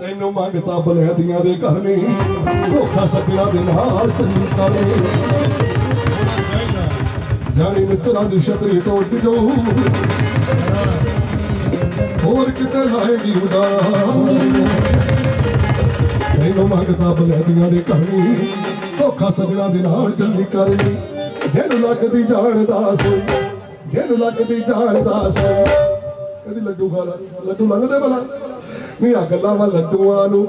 ਤੈਨੂੰ ਮੰਗਤਾ ਬਲੈਦੀਆਂ ਦੇ ਘਰ ਨੇ। ਧੋਖਾ ਸੱਜਣਾ ਦੇ ਨਾਲ ਚੱਲੀ ਕਰੇ ਜਾਣੀ ਮਿੱਤਰਾਂ ਦੀ ਛਤਰੀ ਟੋਟ ਜੋ ਹੋਰ ਕਿਤੇ ਲਾਏਗੀ ਉਡਾਰ ਤੈਨੂੰ ਮੰਗਤਾ ਬਲੈਦੀਆਂ ਦੇ ਘਰ ਨੇ। ਧੋਖਾ ਸੱਜਣਾ ਦੇ ਨਾਲ ਚੱਲੀ ਕਰੇ ਜਿਹਨੂੰ ਲੱਗਦੀ ਜਾਣਦਾ ਸੋਈ। ਜਿਹਨੂੰ ਲੱਗਦੀ ਜਾਣਦਾ ਸੋਈ। ਕਦੀ ਲੱਡੂ ਖਾ ਲਾ ਲੱਡੂ ਲੰਘਦੇ ਭਲਾ। ਨਹੀਂ ਆ ਗੱਲਾਂ ਵਾ ਲੱਡੂਆਂ ਨੂੰ